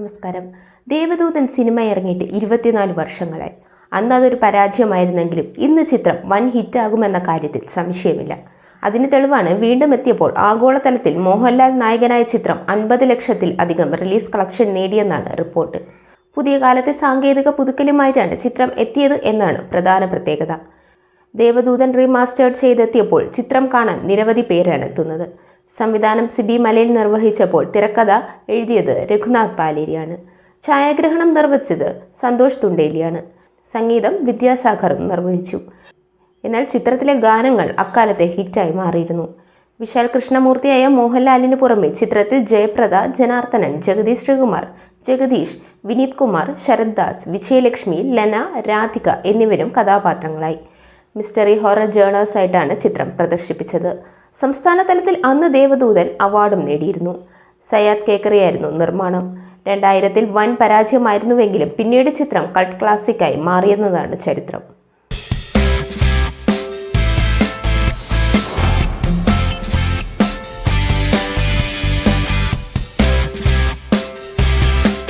നമസ്കാരം. ദേവദൂതൻ സിനിമ ഇറങ്ങിയിട്ട് ഇരുപത്തിനാല് വർഷങ്ങളായി. അന്ന് അതൊരു പരാജയമായിരുന്നെങ്കിലും ഇന്ന് ചിത്രം വൻ ഹിറ്റാകുമെന്ന കാര്യത്തിൽ സംശയമില്ല. അതിന് തെളിവാണ് വീണ്ടും എത്തിയപ്പോൾ ആഗോളതലത്തിൽ മോഹൻലാൽ നായകനായ ചിത്രം അൻപത് ലക്ഷത്തിൽ അധികം റിലീസ് കളക്ഷൻ നേടിയെന്നാണ് റിപ്പോർട്ട്. പുതിയ കാലത്തെ സാങ്കേതിക പുതുക്കലുമായിട്ടാണ് ചിത്രം എത്തിയത് എന്നാണ് പ്രധാന പ്രത്യേകത. ദേവദൂതൻ റീമാസ്റ്റേർഡ് ചെയ്തെത്തിയപ്പോൾ ചിത്രം കാണാൻ നിരവധി പേരാണ് എത്തുന്നത്. സംവിധാനം സിബി മലയിൽ നിർവഹിച്ചപ്പോൾ തിരക്കഥ എഴുതിയത് രഘുനാഥ് പാലേരിയാണ്. ഛായാഗ്രഹണം നിർവഹിച്ചത് സന്തോഷ് തുണ്ടേലിയാണ്. സംഗീതം വിദ്യാസാഗറും നിർവഹിച്ചു. എന്നാൽ ചിത്രത്തിലെ ഗാനങ്ങൾ അക്കാലത്തെ ഹിറ്റായി മാറിയിരുന്നു. വിശാൽ കൃഷ്ണമൂർത്തിയായ മോഹൻലാലിന് പുറമെ ചിത്രത്തിൽ ജയപ്രദ ജനാർദ്ദനൻ ജഗദീഷ് ശ്രീകുമാർ ജഗദീഷ് വിനീത് കുമാർ ശരത് ദാസ് വിജയലക്ഷ്മി ലന രാധിക എന്നിവരും കഥാപാത്രങ്ങളായി. മിസ്റ്ററി ഹൊറർ ജേണേഴ്സ് ആയിട്ടാണ് ചിത്രം പ്രദർശിപ്പിച്ചത്. സംസ്ഥാന തലത്തിൽ അന്ന് ദേവദൂതൻ അവാർഡും നേടിയിരുന്നു. സയാദ് കേക്കറിയായിരുന്നു നിർമ്മാണം. രണ്ടായിരത്തിൽ വൻ പരാജയമായിരുന്നുവെങ്കിലും പിന്നീട് ചിത്രം കൾട്ട് ക്ലാസിക്കായി മാറിയെന്നതാണ് ചരിത്രം.